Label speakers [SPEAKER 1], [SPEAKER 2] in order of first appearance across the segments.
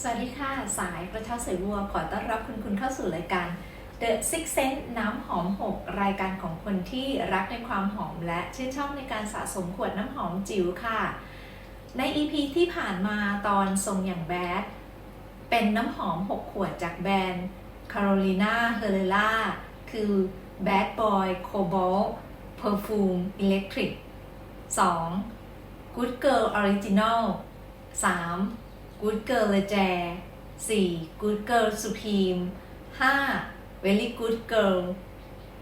[SPEAKER 1] สวัสดีค่ะ สายกระชาสายวัว ขอต้อนรับคุณคุณเข้าสู่รายการ The Six Sense น้ำหอม 6 รายการของคนที่รักในความหอมและชื่นชอบในการสะสมขวดน้ำหอมจิ๋วค่ะ ใน EP ที่ผ่านมาตอนทรงอย่างแบด เป็นน้ำหอม 6 ขวดจากแบรนด์ Carolina Herrera คือ Bad Boy Cobalt Perfume Electric 2. Good Girl Original 3. Good Girl Leger 4. Good Girl Supreme 5. Very Good Girl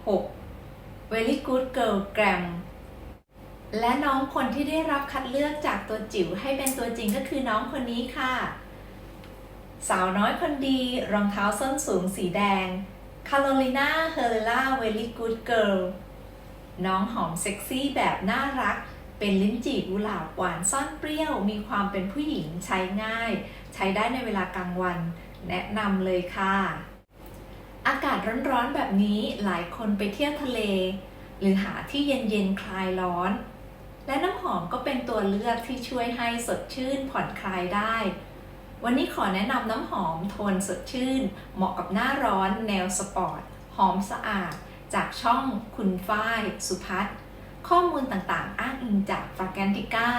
[SPEAKER 1] 6. Very Good Girl Gram และน้องคนที่ได้รับคัดเลือกจากตัวจิ๋วให้เป็นตัวจริงก็คือน้องคนนี้ค่ะ สาวน้อยคนดีรองเท้าส้นสูงสีแดง Carolina Herrera Very Good Girl น้องหอมเซ็กซี่แบบน่ารัก เป็นลิ้นจี่กุหลาบหวานซ่อนเปรี้ยว มีความเป็นผู้หญิงใช้ง่าย ใช้ได้ในเวลากลางวัน แนะนำเลยค่ะ อากาศร้อนๆแบบนี้หลายคนไปเที่ยวทะเล หรือหาที่เย็นๆคลายร้อน และน้ำหอมก็เป็นตัวเลือกที่ช่วยให้สดชื่นผ่อนคลายได้ วันนี้ขอแนะนำน้ำหอมโทนสดชื่น เหมาะกับหน้าร้อนแนวสปอร์ตหอมสะอาด จากช่องคุณฝ้ายสุพัฒน์ ข้อมูลต่างๆ อ้างอิงจากฟรากนติก้า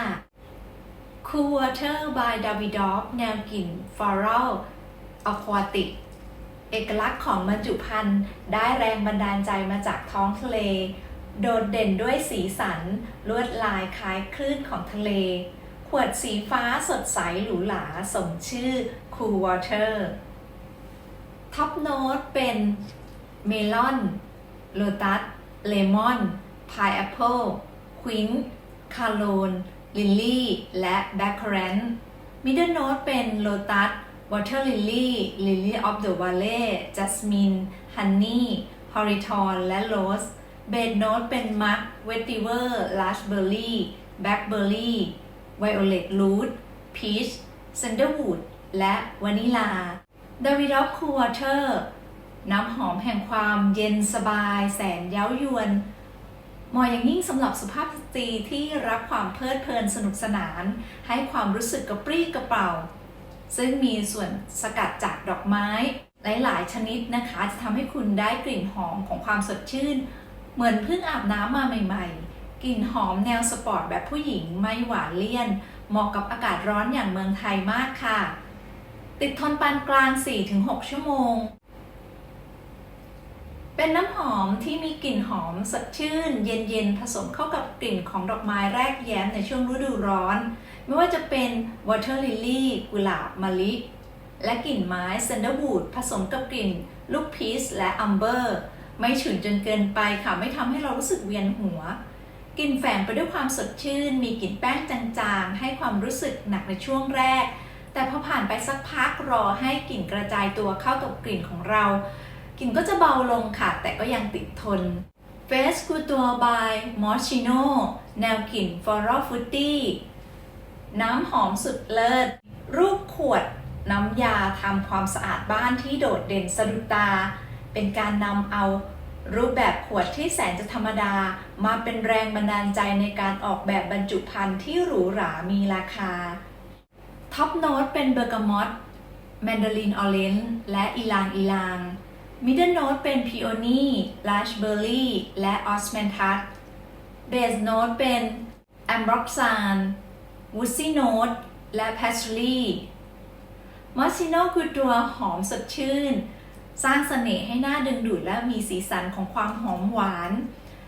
[SPEAKER 1] Cool Water by Davidoff แนวกลิ่น Floral Aquatic เอกลักษณ์ของบรรจุภัณฑ์ได้แรงบันดาลใจมาจากท้องทะเล โดดเด่นด้วยสีสัน ลวดลายคล้ายคลื่นของทะเล ขวดสีฟ้าสดใสหรูหราสมชื่อ Cool Water ท็อปโน้ตเป็นเมลอน โลตัส เลมอน พายแอปเปิลควินคาร์โลนลิลลี่ และแบคเคอรนมิดเดิลโน้ตเป็นโลตัสวอเตอร์ลิลลี่ลิลลี่ออฟเดอะวาเล่จัสมินฮันนี่ฮอริทอนและโรสเบดโน้ตเป็นมัคเวติเวอร์ลาชเบอร์รี่แบล็คเบอร์รี่ไวโอเลตรูทพีชเซนเดอร์วูดและวานิลาดาวิดอฟคูวอเตอร์น้ำหอมแห่งความเย็นสบายแสนเย้ายวน เหมาะอย่างยิ่งสำหรับสุภาพสตรีที่รักความเพลิดเพลินสนุกสนาน ให้ความรู้สึกกระปรี้กระเป๋า ซึ่งมีส่วนสกัดจากดอกไม้ หลาย ๆ ชนิดนะคะ จะทำให้คุณได้กลิ่นหอมของความสดชื่น เหมือนเพิ่งอาบน้ำมาใหม่ ๆ กลิ่นหอมแนวสปอร์ตแบบผู้หญิงไม่หวานเลี่ยน เหมาะกับอากาศร้อนอย่างเมืองไทยมากค่ะ ติดทนปานกลาง 4-6 ชั่วโมง เป็นน้ำหอมที่มีกลิ่นหอมสดชื่น เย็นๆผสมเข้ากับกลิ่นของดอกไม้แรกแย้มในช่วงฤดูร้อน ไม่ว่าจะเป็น Water Lily กุหลาบมะลิ และกลิ่นไม้ Sandalwood ผสมกับกลิ่นลูกพีชและอัมเบอร์ ไม่ฉุนจนเกินไปค่ะ ไม่ทำให้เรารู้สึกเวียนหัว กลิ่นแฝงไปด้วยความสดชื่น มีกลิ่นแป้งจางๆ ให้ความรู้สึกหนักในช่วงแรก แต่พอผ่านไปสักพักรอให้กลิ่นกระจายตัวเข้ากับกลิ่นของเรา กลิ่นก็จะเบาลงค่ะ แต่ก็ยังติดทน Face c o u t u r by Moschino แนวกลิ่น Floral Fruity น้ำหอมสุดเลิศ รูปขวดน้ำยาทำความสะอาดบ้านที่โดดเด่นสะดุดตา เป็นการนำเอารูปแบบขวดที่แสนจะธรรมดา มาเป็นแรงบันดาลใจในการออกแบบบรรจุภัณฑ์ที่หรูหรามีราคา ท็อปโน้ตเป็นเบอร์กามอตแมนดารินออเรนจ์และอีลางอีลาง มิดเดิลโน้ตเป็นพีโอนีลาชเบอร์รี่และออสแมนทัสเบสโน้ตเป็นแอมบร็อกซานวูซี่โน้ตและแพชลี่มอสซิโนคือตัวหอมสดชื่น สร้างเสน่ห์ให้หน้าดึงดูดและมีสีสันของความหอมหวาน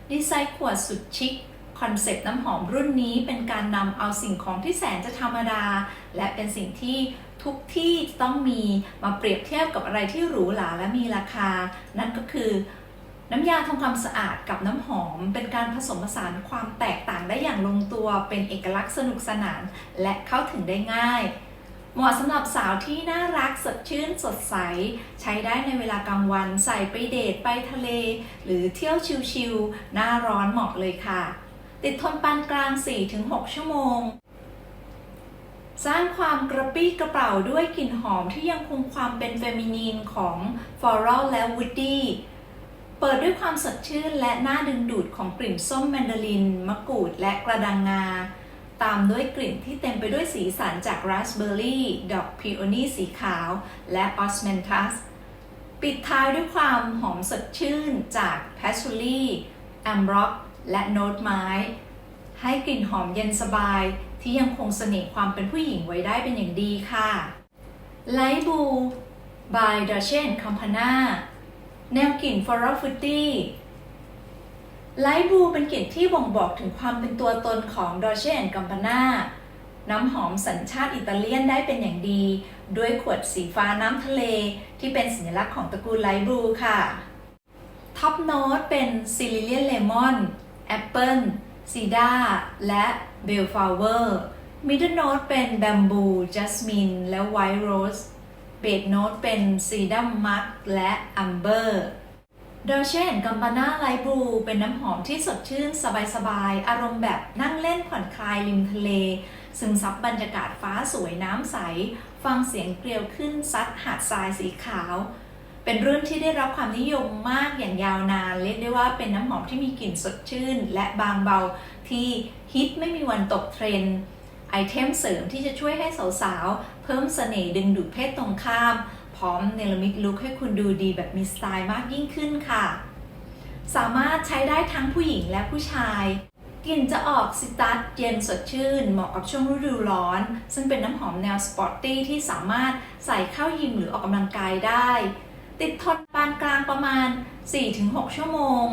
[SPEAKER 1] ดีไซน์ขวดสุดชิคคอนเซ็ปต์น้ำหอมรุ่นนี้เป็นการนำเอาสิ่งของที่แสนจะธรรมดา และเป็นสิ่งที่ ทุกที่ต้องมีมาเปรียบเทียบกับอะไรที่หรูหราและมีราคา นั่นก็คือ น้ำยาทำความสะอาดกับน้ำหอม เป็นการผสมผสานความแตกต่างได้อย่างลงตัวเป็นเอกลักษณ์สนุกสนาน และเข้าถึงได้ง่ายเหมาะสำหรับสาวที่น่ารักสดชื่นสดใส ใช้ได้ในเวลากลางวันใส่ไปเดทไปทะเล หรือเที่ยวชิลๆหน้าร้อนเหมาะเลยค่ะ ติดทนปานกลาง 4-6 ชั่วโมง สร้างความกระปี้กระเป๋าด้วยกลิ่นหอมที่ยังคงความเป็นเฟมินีนของฟลอรัลและวูดดี้เปิดด้วยความสดชื่นและน่าดึงดูดของกลิ่นส้มแมนดาริน มะกรูดและกระดังงา ตามด้วยกลิ่นที่เต็มไปด้วยสีสันจากราสเบอร์รี่ ดอกพิโอนีสีขาว และออสเมนทัส ปิดท้ายด้วยความหอมสดชื่นจากแพชชูรี่แอมบร็อกและโน้ตไม้ ให้กลิ่นหอมเย็นสบาย ที่ยังคงเสน่ห์ความเป็นผู้หญิงไว้ได้เป็นอย่างดีค่ะไลบู by d o c h e n Campana แนวกลิ่น Floral Fruity ไลท์บลูเป็นกลิ่นที่บ่งบอกถึงความเป็นตัวตนของ d o c h e n Campana น้ำหอมสัญชาติอิตาเลียนได้เป็นอย่างดี ด้วยขวดสีฟ้าน้ำทะเลที่เป็นสัญลักษณ์ของตระกูลไลท์บลูค่ะ ท็อปโน้ตเป็นซิลิเลียนเลมอน แอปเปิล ซีดาและเบลฟลาวเวอร์มิดเดิลโน้ตเป็นแบมบูจัสมินและไวท์โรสเบสโน้ตเป็นซีดัมมักและอัมเบอร์ดอเชนกัมบาน่าไลบลูเป็นน้ำหอมที่สดชื่นสบายๆ อารมณ์แบบนั่งเล่นผ่อนคลายริมทะเล ซึมซับบรรยากาศฟ้าสวยน้ำใส ฟังเสียงเกลียวขึ้นซัดหาดทรายสีขาว เป็นรุ่นที่ได้รับความนิยมมากอย่างยาวนาน เรียกได้ว่าเป็นน้ำหอมที่มีกลิ่นสดชื่น และบางเบาที่ฮิตไม่มีวันตกเทรนด์ไอเทมเสริมที่จะช่วยให้สาวๆ เพิ่มเสน่ห์ดึงดูดเพศตรงข้าม พร้อมเนรมิตลุคให้คุณดูดีแบบมีสไตล์มากยิ่งขึ้นค่ะ สามารถใช้ได้ทั้งผู้หญิงและผู้ชายกลิ่นจะออกซิตัสเย็นสดชื่น เหมาะกับช่วงฤดูร้อน ซึ่งเป็นน้ำหอมแนวสปอร์ตตี้ที่สามารถใส่เข้ายิมหรือออกกำลังกายได้ ติดทนปานกลางประมาณ 4-6 ชั่วโมง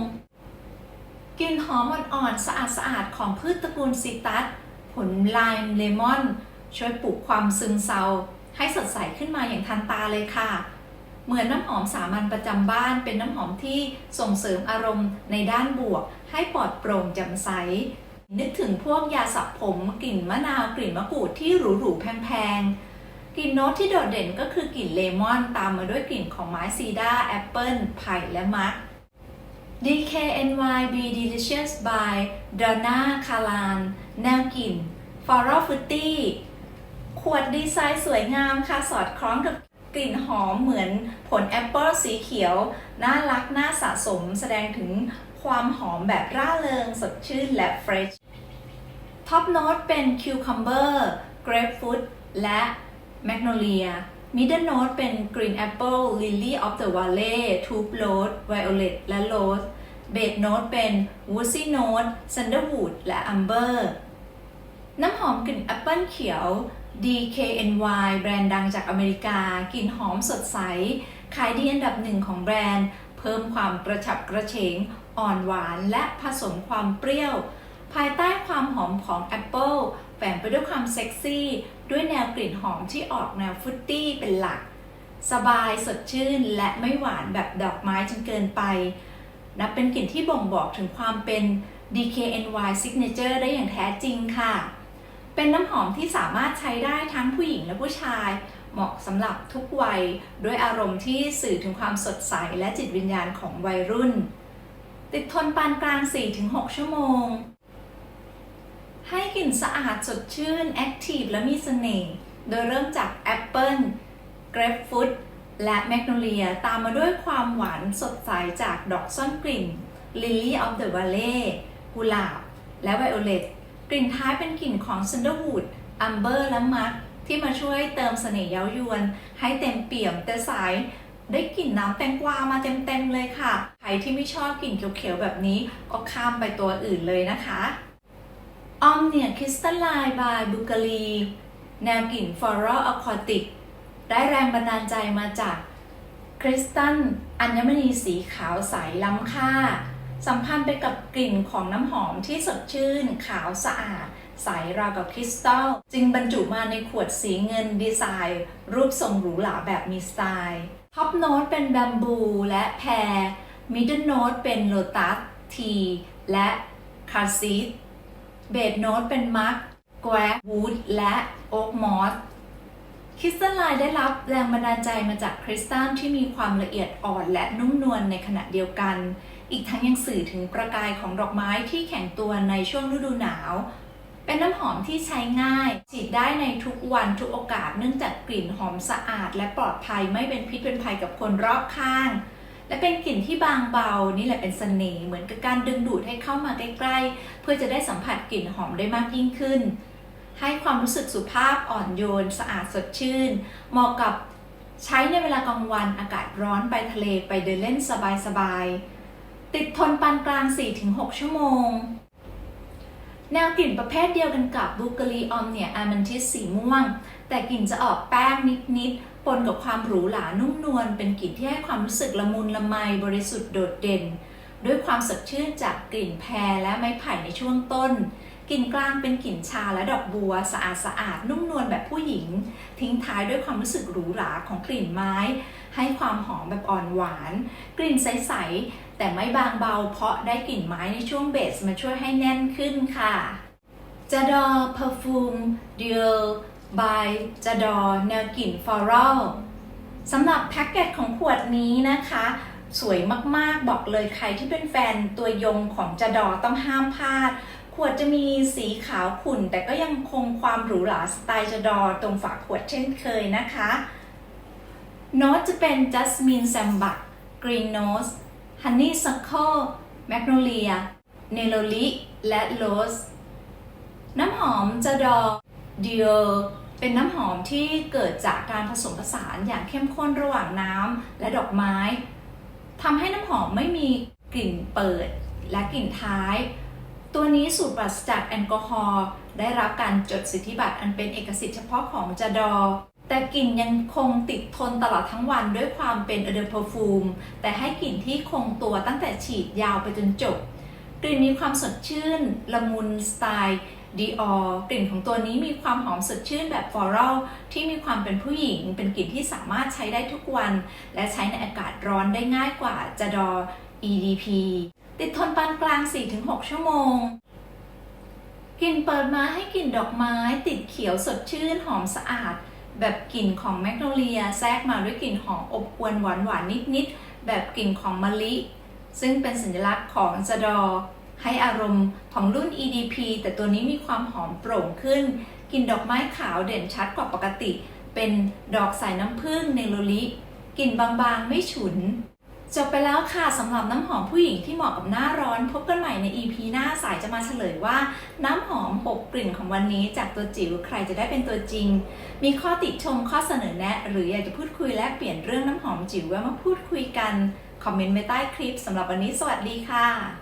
[SPEAKER 1] กลิ่นหอมอ่อนๆสะอาดๆของพืชตระกูลซิตัส ผลไลม์เลมอน ช่วยปลุกความซึมเศร้า ให้สดใสขึ้นมาอย่างทันตาเลยค่ะ เหมือนน้ำหอมสามัญประจำบ้านเป็นน้ำหอมที่ส่งเสริมอารมณ์ในด้านบวก ให้ปลอดโปร่งแจ่มใส นึกถึงพวกยาสระผม กลิ่นมะนาวกลิ่นมะกรูดที่หรูๆแพงๆ กลิ่นโน้ตที่โดดเด่นก็คือกลิ่นเลมอนตามมาด้วยกลิ่นของไม้ซีดาแอปเปิลไผ่และมัก DKNY Be Delicious by Donna Kalan แนวกลิ่น Floral Fruity ขวดดีไซน์สวยงามค่ะสอดคล้องกับกลิ่นหอมเหมือนผลแอปเปิลสีเขียว น่ารักน่าสะสมแสดงถึงความหอมแบบร่าเริงสดชื่นและเฟรช ท็อปโน้ตเป็นคิวคัมเบอร์เกรปฟ t และ แมกโนเลียมิดเดิลโนตเป็นกรีนแอปเปิลลิลลี่ออฟเดอะว l ลเล่ทูบโรสไวโอเลตและโรสเบสโน้ตเป็นวูซี่โน้ตซันเดอร์วูดและอัมเบอร์น้ำหอมกลิ่นแอปเปิลเขียว DKNY แบรนด์ดังจากอเมริกา กลิ่นหอมสดใส ขายดีอันดับหนึ่งของแบรนด์ เพิ่มความกระฉับกระเฉง อ่อนหวานและผสมความเปรี้ยว ภายใต้ความหอมของแอปเปิล ฝงไปด้วยความเซ็กซี่ ด้วยแนวกลิ่นหอมที่ออกแนวฟุตตี้เป็นหลัก สบายสดชื่นและไม่หวานแบบดอกไม้จนเกินไป นับเป็นกลิ่นที่บ่งบอกถึงความเป็น DKNY Signature ได้อย่างแท้จริงค่ะ เป็นน้ำหอมที่สามารถใช้ได้ทั้งผู้หญิงและผู้ชาย เหมาะสำหรับทุกวัย ด้วยอารมณ์ที่สื่อถึงความสดใสและจิตวิญญาณของวัยรุ่น ติดทนปานกลาง 4-6 ชั่วโมง ให้กลิ่นสะอาดสดชื่นแอคทีฟและมีเสน่ห์ โดยเริ่มจากแอปเปิลเกรปฟ t และแมกโนเลียตามมาด้วยความหวานสดใสจากดอกซ่อนกลิ่น Lily of the Valley กุหลาบ และไวโอเลตกลิ่นท้ายเป็นกลิ่นของ Sandalwood Amber และมักที่มาช่วยเติมเสน่ห์เย้ายวน ให้เต็มเปี่ยมแต่สายได้กลิ่นน้ำแตงกวามาเต็มๆเลยค่ะ ใครที่ไม่ชอบกลิ่นเขียวๆแบบนี้ก็ข้ามไปตัวอื่นเลยนะคะ ออมเนี่ยคริสตัลไลน์บายบุกลี แนวกลิ่นฟลอรัลอะควาติก ได้แรงบันดาลใจมาจากคริสตัลอัญมณีสีขาวใสล้ำค่า สัมพันธ์ไปกับกลิ่นของน้ำหอมที่สดชื่น ขาวสะอาด ใสราวกับคริสตัล จึงบรรจุมาในขวดสีเงินดีไซน์ รูปทรงหรูหราแบบมีสไตล์ท็อปโน้ตเป็นแบมบูและแพรมิดเดิลโน้ตเป็นโลตัสทีและคาซีด เบสโน้ตเป็นมักแกววูดและโอ๊กมอสคริสตัลไลน์ได้รับแรงบันดาลใจมาจากคริสตัลที่มีความละเอียดอ่อนและนุ่มนวลในขณะเดียวกัน อีกทั้งยังสื่อถึงประกายของดอกไม้ที่แข็งตัวในช่วงฤดูหนาว เป็นน้ำหอมที่ใช้ง่ายฉีดได้ในทุกวันทุกโอกาสเนื่องจากกลิ่นหอมสะอาด และปลอดภัยไม่เป็นพิษเป็นภัยกับคนรอบข้าง และเป็นกลิ่นที่บางเบานี่แหละเป็นเสน่ห์เหมือนกับการดึงดูดให้เข้ามาใกล้ๆ เพื่อจะได้สัมผัสกลิ่นหอมได้มากยิ่งขึ้น ให้ความรู้สึกสุภาพอ่อนโยน สะอาดสดชื่น เหมาะกับใช้ในเวลากลางวันอากาศร้อนไปทะเลไปเดินเล่นสบายๆ ติดทนปานกลาง 4-6 ชั่วโมง แนวกลิ่นประเภทเดียวกันกับบูเกอรีออมเนี่ยอามันทิสสีม่วง แต่กลิ่นจะออกแป้งนิดๆ ปนกับความหรูหรานุ่มนวลเป็นกลิ่นที่ให้ความรู้สึกละมุนละไมบริสุทธิ์โดดเด่น ด้วยความสดชื่นจากกลิ่นแพรและไม้ไผ่ในช่วงต้นกลิ่นกลางเป็นกลิ่นชาและดอกบัวสะอาดสะอาดนุ่มนวลแบบผู้หญิง ทิ้งท้ายด้วยความรู้สึกหรูหราของกลิ่นไม้ ให้ความหอมแบบอ่อนหวาน กลิ่นใสๆแต่ไม่บางเบา เพราะได้กลิ่นไม้ในช่วงเบสมาช่วยให้แน่นขึ้นค่ะจ a ดอ Perfume Duo by จ a ดอแนวกลิ่น Floral สำหรับแพ็กเกจของขวดนี้นะคะ สวยมากๆบอกเลยใครที่เป็นแฟนตัวยงของจดอต้องห้ามพลาด ขวดจะมีสีขาวขุ่น แต่ก็ยังคงความหรูหราสไตล์จดอตรงฝาขวดเช่นเคยนะคะโน้ตจะเป็น Jasmine Sambac Green Nose Honeysuckle Magnolia Neroli และ Rose น้ำหอมจะดอ Dior เป็นน้ำหอมที่เกิดจากการผสมผสานอย่างเข้มข้นระหว่างน้ำและดอกไม้ทำให้น้ำหอมไม่มีกลิ่นเปิดและกลิ่นท้าย ตัวนี้สูตรปราศจากแอลกอฮอล์ได้รับการจดสิทธิบัตรอันเป็นเอกสิทธิ์เฉพาะของจดอแต่กลิ่นยังคงติดทนตลอดทั้งวันด้วยความเป็นอเดอร์เพอร์ฟูมแต่ให้กลิ่นที่คงตัวตั้งแต่ฉีดยาวไปจนจบ กลิ่นมีความสดชื่น ละมุนสไตล์ ดีออกลิ่นของตัวนี้มีความหอมสดชื่นแบบฟลอรัลที่มีความเป็นผู้หญิง เป็นกลิ่นที่สามารถใช้ได้ทุกวัน และใช้ในอากาศร้อนได้ง่ายกว่าจาดอ EDP ติดทนปานกลาง 4-6 ชั่วโมงกลิ่นเปิดมาให้กลิ่นดอกไม้ติดเขียวสดชื่นหอมสะอาด แบบกลิ่นของแมกโนเลียแทรกมาด้วยกลิ่นหอมอบอวลหวานหวานนิดๆแบบกลิ่นของมะลิ ซึ่งเป็นสัญลักษณ์ของจดอ ให้อารมณ์ของรุ่น EDP แต่ตัวนี้มีความหอมโปร่งขึ้นกลิ่นดอกไม้ขาวเด่นชัดกว่าปกติ เป็นดอกสายน้ำผึ้งเนโรลิกลิ่นบางๆ ไม่ฉุน จบไปแล้วค่ะสำหรับน้ำหอมผู้หญิงที่เหมาะกับหน้าร้อน พบกันใหม่ใน EP หน้าสายจะมาเฉลยว่า น้ำหอม 6 กลิ่นของวันนี้จากตัวจิ๋วใครจะได้เป็นตัวจริง มีข้อติชมข้อเสนอแนะ หรืออยากจะพูดคุยแลกเปลี่ยนเรื่องน้ำหอมจิ๋วแวะมาพูดคุยกันคอมเมนต์ไว้ใต้คลิปสำหรับวันนี้สวัสดีค่ะ